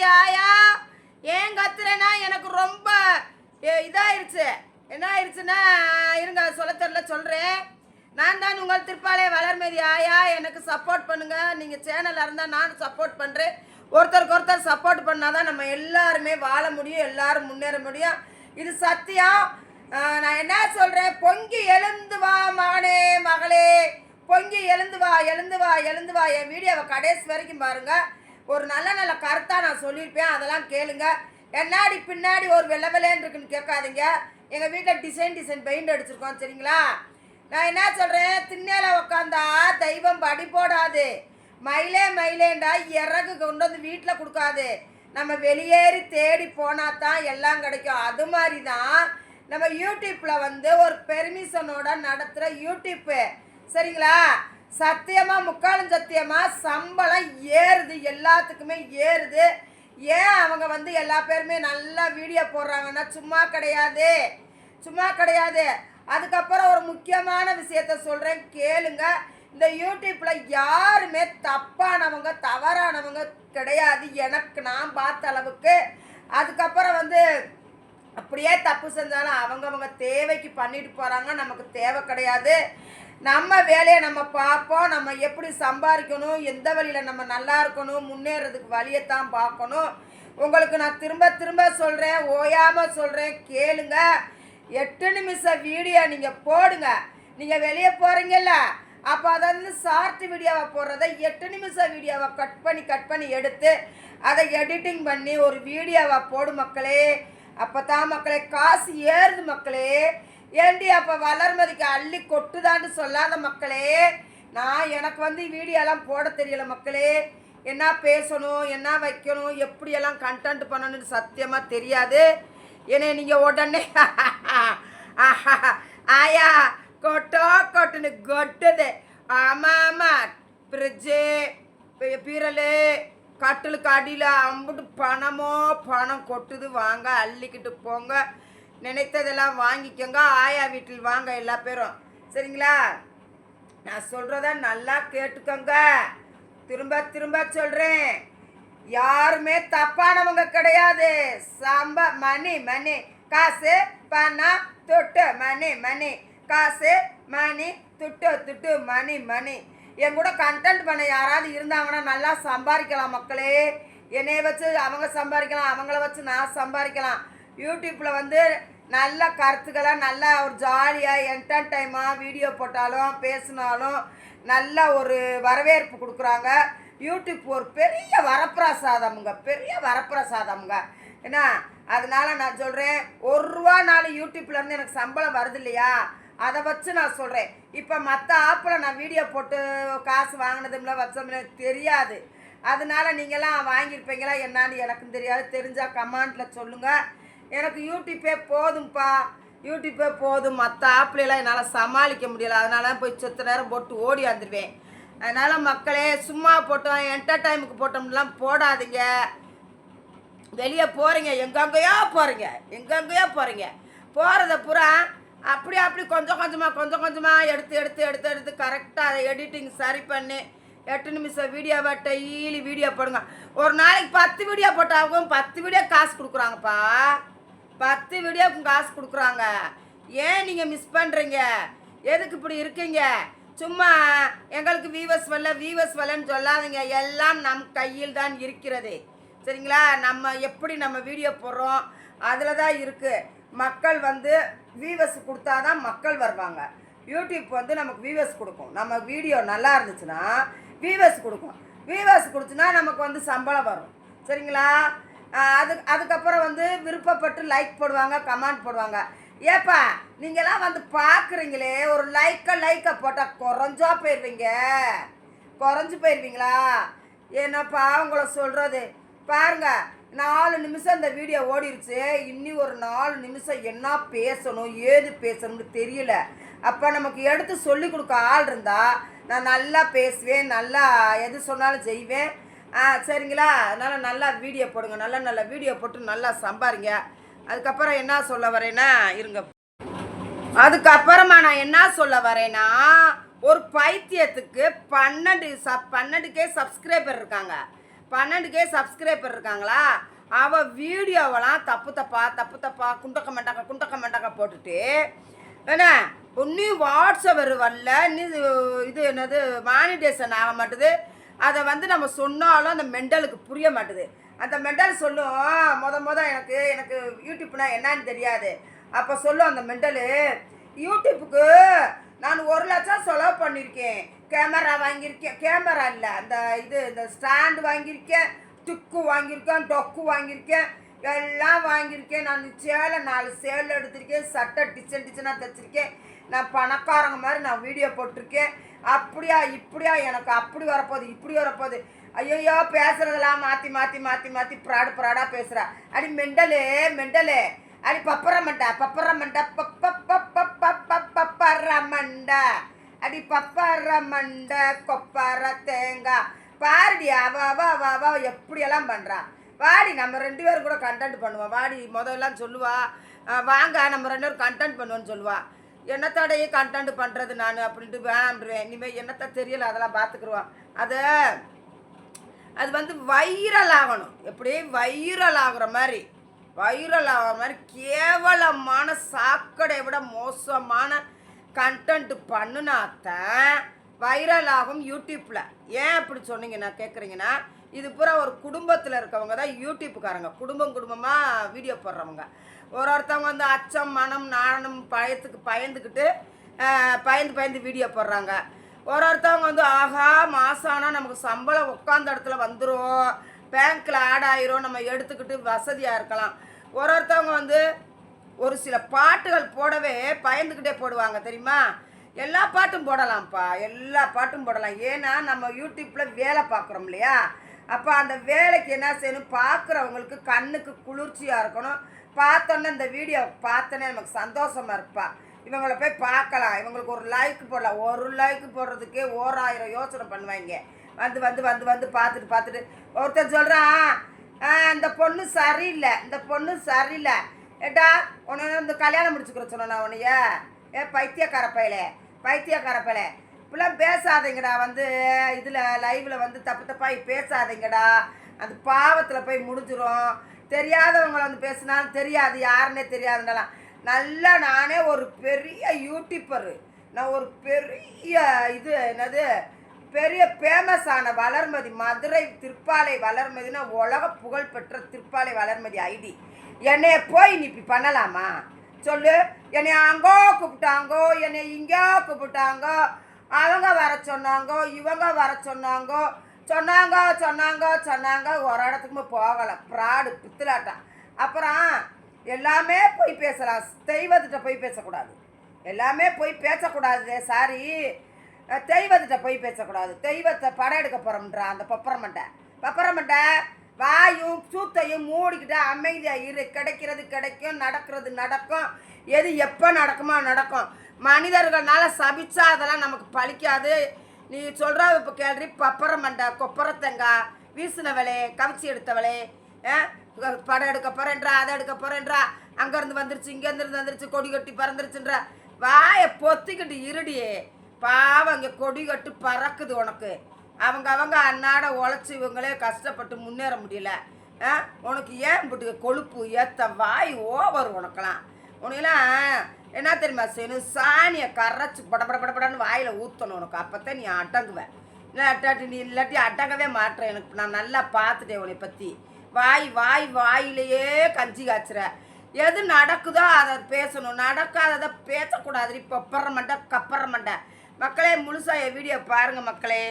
மீதி ஆயா ஏன் கத்துறேன்னா எனக்கு ரொம்ப இதாயிருச்சு. என்ன ஆயிடுச்சுன்னா இருங்க சொல்ல தெரியல சொல்கிறேன் நான் தான் உங்கள் திருப்பாளைய வளர்மதி ஆயா எனக்கு சப்போர்ட் பண்ணுங்க. நீங்கள் சேனலில் இருந்தால் நான் சப்போர்ட் பண்ணுறேன் ஒருத்தருக்கு ஒருத்தர் சப்போர்ட் பண்ணால் தான் நம்ம எல்லாருமே வாழ முடியும் எல்லாரும் முன்னேற முடியும். இது சத்தியம். நான் என்ன சொல்கிறேன் பொங்கி எழுந்து வா மகனே மகளே. பொங்கி எழுந்து வா எழுந்து வா எழுந்து வா. என் வீடியோவை கடைசி வரைக்கும் பாருங்கள் ஒரு நல்ல நல்ல கருத்தாக நான் சொல்லியிருப்பேன். அதெல்லாம் கேளுங்க. என்னாடி பின்னாடி ஒரு வெள்ளை வெள்ளைன்னு இருக்குன்னு கேட்காதீங்க. எங்கள் வீட்டில் டிசைன் டிசைன் பெயிண்ட் அடிச்சிருக்கோம் சரிங்களா? நான் என்ன சொல்கிறேன் திண்ணையில் உக்காந்தா தெய்வம் படி போடாது. மயிலே மயிலேண்டா இறகு கொண்டு வந்து வீட்டில் கொடுக்காது. நம்ம வெளியேறி தேடி போனால் தான் எல்லாம் கிடைக்கும். அது மாதிரி தான் நம்ம யூடியூப்பில் வந்து ஒரு பெர்மிஷனோட நடத்துகிற யூடியூப்பு. சரிங்களா? சத்தியமா முக்காலும் சத்தியமா சம்பளம் ஏறுது எல்லாத்துக்குமே ஏறுது. ஏன் அவங்க வந்து எல்லா பேருமே நல்லா வீடியோ போடுறாங்கன்னா சும்மா கிடையாது. சும்மா கிடையாது. அதுக்கப்புறம் ஒரு முக்கியமான விஷயத்த சொல்கிறேன் கேளுங்க. இந்த யூடியூப்பில் யாருமே தப்பானவங்க தவறானவங்க கிடையாது. எனக்கு நான் பார்த்த அளவுக்கு. அதுக்கப்புறம் வந்து அப்படியே தப்பு செஞ்சாலும் அவங்கவங்க தேவைக்கு பண்ணிட்டு போகிறாங்க நமக்கு தேவை கிடையாது. நம்ம வேலையை நம்ம பார்ப்போம் நம்ம எப்படி சம்பாதிக்கணும் எந்த வழியில் நம்ம நல்லா இருக்கணும் முன்னேறதுக்கு வழியைத்தான் பார்க்கணும். உங்களுக்கு நான் திரும்ப திரும்ப சொல்கிறேன் ஓயாமல் சொல்கிறேன் கேளுங்க. எட்டு நிமிஷம் வீடியோ நீங்கள் போடுங்க. நீங்கள் வெளியே போகிறீங்கல்ல அப்போ அதை வந்து ஷார்ட் வீடியோவை போடுறத எட்டு நிமிஷம் வீடியோவை கட் பண்ணி கட் பண்ணி எடுத்து அதை எடிட்டிங் பண்ணி ஒரு வீடியோவை போடு மக்களே. அப்போ தான் மக்களே காசு ஏறுது மக்களே. ஏண்டி அப்போ வளர்மதிக்கு அள்ளி கொட்டுதான்னு சொல்லாத மக்களே? நான் எனக்கு வந்து வீடியோலாம் போட தெரியல மக்களே. என்ன பேசணும் என்ன வைக்கணும் எப்படியெல்லாம் கண்டென்ட் பண்ணணும்னு சத்தியமாக தெரியாது. என்னை நீங்கள் உடனே ஆயா கொட்டோ கொட்டுன்னு கொட்டுது. ஆமாம் ஆமாம் ஃப்ரிட்ஜு பீரலு கட்டிலுக்கு அடியில் அம்புட்டு பணமோ பணம் கொட்டுது. வாங்க அள்ளிக்கிட்டு போங்க. நினைத்ததெல்லாம் வாங்கிக்கோங்க. ஆயா வீட்டில் வாங்க எல்லா பேரும். சரிங்களா? நான் சொல்கிறத நல்லா கேட்டுக்கோங்க. திரும்ப திரும்ப சொல்கிறேன் யாருமே தப்பானவங்க கிடையாது. சம்ப மணி மணி. காசு பணம் தொட்டு மணி மணி. காசு மணி துட்டு துட்டு மணி மணி. என் கூட கண்டென்ட் பண்ண யாராவது இருந்தாங்கன்னா நல்லா சம்பாதிக்கலாம் மக்களே. என்னைய வச்சு அவங்க சம்பாதிக்கலாம் அவங்கள வச்சு நான் சம்பாதிக்கலாம். யூடியூப்பில் வந்து நல்ல கருத்துக்களாக நல்லா ஒரு ஜாலியாக என்டர்டைமாக வீடியோ போட்டாலும் பேசினாலும் நல்ல ஒரு வரவேற்பு கொடுக்குறாங்க. யூடியூப் ஒரு பெரிய வரப்பிரசாதமுங்க. பெரிய வரப்பிரசாதமுங்க. என்ன அதனால நான் சொல்கிறேன் ஒரு ரூபா நாலு யூடியூப்லேருந்து எனக்கு சம்பளம் வருது இல்லையா? அதை வச்சு நான் சொல்கிறேன் இப்போ மற்ற ஆப்பில் நான் வீடியோ போட்டு காசு வாங்கினதும்ல வச்சோம்ல தெரியாது. அதனால நீங்களாம் வாங்கியிருப்பீங்களா? என்னான்னு எனக்கும் தெரியாது. தெரிஞ்சால் கமெண்ட்டில் சொல்லுங்கள் எனக்கு யூடியூப்பே போதும்ப்பா யூடியூப்பே போதும். மற்ற ஆப்லாம் என்னால் சமாளிக்க முடியல. அதனால போய் செத்த நேரம் போட்டு ஓடி வந்துடுவேன் அதனால் மக்களே சும்மா போட்டோம். என்டர்டைமுக்கு போட்டோம்லாம் போடாதீங்க. வெளியே போகிறீங்க எங்கெங்கேயோ போகிறீங்க எங்கெங்கேயோ போகிறீங்க போகிறத பூரா அப்படி அப்படி கொஞ்சம் கொஞ்சமாக கொஞ்சம் கொஞ்சமாக எடுத்து எடுத்து எடுத்து எடுத்து கரெக்டாக அதை எடிட்டிங் சரி பண்ணி. எட்டு நிமிஷம் வீடியோவை டெய்லி வீடியோ போடுங்க. ஒரு நாளைக்கு பத்து வீடியோ போட்டாலும் பத்து வீடியோ காசு கொடுக்குறாங்கப்பா. பத்து வீடியோவுக்கு காசு கொடுக்குறாங்க. ஏன் நீங்கள் மிஸ் பண்ணுறீங்க எதுக்கு இப்படி இருக்கீங்க? சும்மா எங்களுக்கு வீவஸ் வரல வீவஸ் வரலன்னு சொல்லாதீங்க. எல்லாம் நம் கையில் தான் இருக்கிறது. சரிங்களா? நம்ம எப்படி நம்ம வீடியோ போடுறோம்? அதில் தான் இருக்குது மக்கள் வந்து வீவர்ஸ் கொடுத்தா தான் மக்கள் வருவாங்க. யூடியூப் வந்து நமக்கு வீவர்ஸ் கொடுக்கும். நம்ம வீடியோ நல்லா இருந்துச்சுன்னா வீவர்ஸ் கொடுக்கும். வீவர்ஸ் கொடுத்துனா நமக்கு வந்து சம்பளம் வரும். சரிங்களா? அது அதுக்கப்புறம் வந்து விருப்பப்பட்டு லைக் போடுவாங்க கமெண்ட் போடுவாங்க. ஏப்பா நீங்களாம் வந்து பார்க்குறீங்களே ஒரு லைக்கை லைக்கை போட்டால் குறைஞ்சா போயிடுவீங்க குறைஞ்சி போயிடுவீங்களா என்னப்பா உங்களை சொல்கிறது பாருங்க நாலு நிமிஷம் இந்த வீடியோ ஓடிருச்சு. இன்னி ஒரு நாலு நிமிஷம் என்ன பேசணும் ஏது பேசணும்னு தெரியல. அப்போ நமக்கு எடுத்து சொல்லி கொடுக்க ஆள் இருந்தால் நான் நல்லா பேசுவேன் நல்லா எது சொன்னாலும் செய்வேன். ஆ சரிங்களா? அதனால் நல்லா வீடியோ போடுங்க. நல்ல நல்ல வீடியோ போட்டு நல்லா சம்பாருங்க. அதுக்கப்புறம் என்ன சொல்ல வரேன்னா இருங்க. அதுக்கப்புறமா நான் என்ன சொல்ல வரேன்னா ஒரு பைத்தியத்துக்கு பன்னெண்டு சப் பன்னெண்டுக்கே சப்ஸ்கிரைபர் இருக்காங்க. பன்னெண்டு கே சப்ஸ்கிரைபர் இருக்காங்களா? அவள் வீடியோவெல்லாம் தப்பு தப்பா தப்பு தப்பா குண்டக்க மண்டக்க குண்டக்க மண்டக்க போட்டுட்டு என்ன ஒன்றும் வாட்ஸ்அப் வரல நீ இது என்னது மானிடேஷன் ஆக மாட்டுது. அதை வந்து நம்ம சொன்னாலும் அந்த மெண்டலுக்கு புரிய மாட்டுது. அந்த மெண்டல் சொல்லும் மொத மொத எனக்கு எனக்கு யூடியூப்னா என்னன்னு தெரியாது. அப்போ சொல்லும் அந்த மெண்டலு யூடியூப்புக்கு நான் ஒரு லட்சம் செலவு பண்ணியிருக்கேன் கேமரா வாங்கியிருக்கேன். கேமரா இல்லை அந்த இது இந்த ஸ்டாண்டு வாங்கியிருக்கேன் துக்கு வாங்கியிருக்கேன் டொக்கு வாங்கியிருக்கேன் எல்லாம் வாங்கியிருக்கேன். நான் சேலை நாலு சேலை எடுத்திருக்கேன் சட்டை டிசைன் டிசைனாக தைச்சிருக்கேன். நான் பணக்காரங்க மாதிரி நான் வீடியோ போட்டிருக்கேன். அப்படியா இப்படியா எனக்கு? அப்படி வரப்போகுது இப்படி வரப்போகுது. ஐயோயோ பேசுறதெல்லாம் மாற்றி மாற்றி மாற்றி மாற்றி ப்ராடு ப்ராடாக பேசுகிறா அடி மெண்டலே மெண்டலே. அடி பப்பரமண்டா பப்பரமண்டா பப்பர அடி பப்பரமண்ட கொப்பர தேங்காய் பாருடி அவ அவ அவ அவ எப்படியெல்லாம் பண்ணுறா வாடி நம்ம ரெண்டு பேரும் கூட கண்டென்ட் பண்ணுவோம். வாடி முதல்லாம் சொல்லுவா. வாங்க நம்ம ரெண்டு பேரும் கண்டென்ட் பண்ணுவோன்னு சொல்லுவா. என்னத்தோடையே கண்டென்ட் பண்ணுறது நான் அப்படின்ட்டு வேணாம்ன்றேன் இனிமேல் என்னத்த தெரியல அதெல்லாம் பார்த்துக்குருவான் அதை அது வந்து வைரல் ஆகணும். எப்படி வைரல் ஆகுற மாதிரி வைரல் ஆகிற மாதிரி கேவலமான சாக்கடை விட மோசமான கண்டென்ட் பண்ணுனாத்தான் வைரல் ஆகும் யூடியூப்பில் ஏன் அப்படி சொன்னீங்கன்னா கேட்குறீங்கன்னா இது பூரா ஒரு குடும்பத்தில் இருக்கவங்க தான் யூடியூப்புக்காரங்க குடும்பம் குடும்பமாக வீடியோ போடுறவங்க. ஒரு ஒருத்தவங்க வந்து அச்சம் மனம் நாணம் பயத்துக்கு பயந்துக்கிட்டு பயந்து பயந்து வீடியோ போடுறாங்க. ஒரு ஒருத்தவங்க வந்து ஆகா மாதம் ஆனால் நமக்கு சம்பளம் உட்காந்த இடத்துல வந்துடும் பேங்க்கில் ஆட் ஆயிரும். நம்ம எடுத்துக்கிட்டு வசதியாக இருக்கலாம். ஒரு ஒருத்தவங்க வந்து ஒரு சில பாட்டுகள் போடவே பயந்துக்கிட்டே போடுவாங்க தெரியுமா? எல்லா பாட்டும் போடலாம்ப்பா. எல்லா பாட்டும் போடலாம். ஏன்னா நம்ம யூடியூப்பில் வேலை பார்க்குறோம் இல்லையா? அப்போ அந்த வேலைக்கு என்ன செய்யணும்? பார்க்குறவங்களுக்கு கண்ணுக்கு குளிர்ச்சியாக இருக்கணும். பார்த்தோன்னே இந்த வீடியோ பார்த்தோன்னே நமக்கு சந்தோஷமாக இருப்பா. இவங்கள போய் பார்க்கலாம். இவங்களுக்கு ஒரு லைக் போடலாம். ஒரு லைக் போடுறதுக்கே ஓராயிரம் யோசனை பண்ணுவாங்க. வந்து வந்து வந்து வந்து பார்த்துட்டு பார்த்துட்டு. ஒருத்தன் சொல்கிறான் இந்த பொண்ணு சரியில்லை. இந்த பொண்ணு சரியில்லை. ஏட்டா உன்னை இந்த கல்யாணம் முடிச்சுக்கிற சொன்னா உனைய ஏ பைத்தியக்கார பயலே. பைத்தியக்கார பயலே. இப்பெல்லாம் பேசாதீங்கடா. வந்து இதில் லைவில் வந்து தப்பு தப்பாக பேசாதீங்கடா. அந்த பாவத்தில் போய் முடிஞ்சிடும் தெரியாதவங்களை வந்து பேசினாலும் தெரியாது யாருன்னே தெரியாதுன்றலாம். நல்லா நானே ஒரு பெரிய யூடியூப்பரு நான் ஒரு பெரிய இது என்னது பெரிய ஃபேமஸான வளர்மதி மதுரை திருப்பாலை வளர்மதினா உலக புகழ்பெற்ற திருப்பாலை வளர்மதி ஐடி. என்னைய போய் நீ இப்படி பண்ணலாமா? சொல்லு. என்னை அங்கோ கூப்பிட்டாங்கோ என்னை இங்கோ கூப்பிட்டாங்கோ அவங்க வர சொன்னாங்கோ இவங்க வர சொன்னாங்கோ சொன்னாங்க சொன்னாங்க சொன்னாங்க ஒரு இடத்துக்குமே போகலை. ப்ராடு பித்தலாட்டம் அப்புறம் எல்லாமே போய் பேசலாம். தெய்வத்திட்ட போய் பேசக்கூடாது. எல்லாமே போய் பேசக்கூடாது சாரி. தெய்வத்திட்ட போய் பேசக்கூடாது. தெய்வத்தை படம் எடுக்க போகிறோம்ன்றா அந்த பப்பரமண்டை. பப்பரமண்டை வாயும் சூத்தையும் மூடிக்கிட்டு அமைதியாக இரு. கிடைக்கிறது கிடைக்கும் நடக்கிறது நடக்கும். எது எப்போ நடக்குமோ நடக்கும். மனிதர்களால் சபிச்சா அதெல்லாம் நமக்கு பழிக்காது. நீ சொல்கிற இப்போ கேள்வி பப்பரமண்டை கொப்பரத்தங்காய் வீசினவளே கவிச்சி எடுத்தவளே படம் எடுக்க போகிறேன்றா அதை எடுக்க போகிறேன்றா அங்கேருந்து வந்துருச்சு இங்கேருந்து வந்துருச்சு கொடி கட்டி பறந்துருச்சுன்ற. வாயை பொத்திக்கிட்டு இருடியே. பாவம் இங்கே கொடி கட்டு பறக்குது உனக்கு. அவங்க அவங்க அன்னாட உழைச்சி இவங்களே கஷ்டப்பட்டு முன்னேற முடியல. ஆ? உனக்கு ஏன் இப்படி கொழுப்பு ஏற்ற வாய் ஓவர் உனக்கெல்லாம்? உனக்கெல்லாம் என்ன தெரியுமா செய்யணும்? சாணியை கரைச்சி பட பட படப்படன்னு வாயில் ஊற்றணும் உனக்கு. அப்போ நீ அடங்குவேன் அட்டாட்டி நீ இல்லாட்டி அடங்கவே மாட்டேன் எனக்கு நான் நல்லா பார்த்துட்டேன் உன்னை பற்றி வாய் வாய் வாயிலேயே கஞ்சி காய்ச்சுற. எது நடக்குதோ அதை பேசணும். நடக்காததை பேசக்கூடாது. இப்போ மண்டை கப்பறமண்டை மக்களே முழுசாக என் வீடியோ பாருங்கள் மக்களே.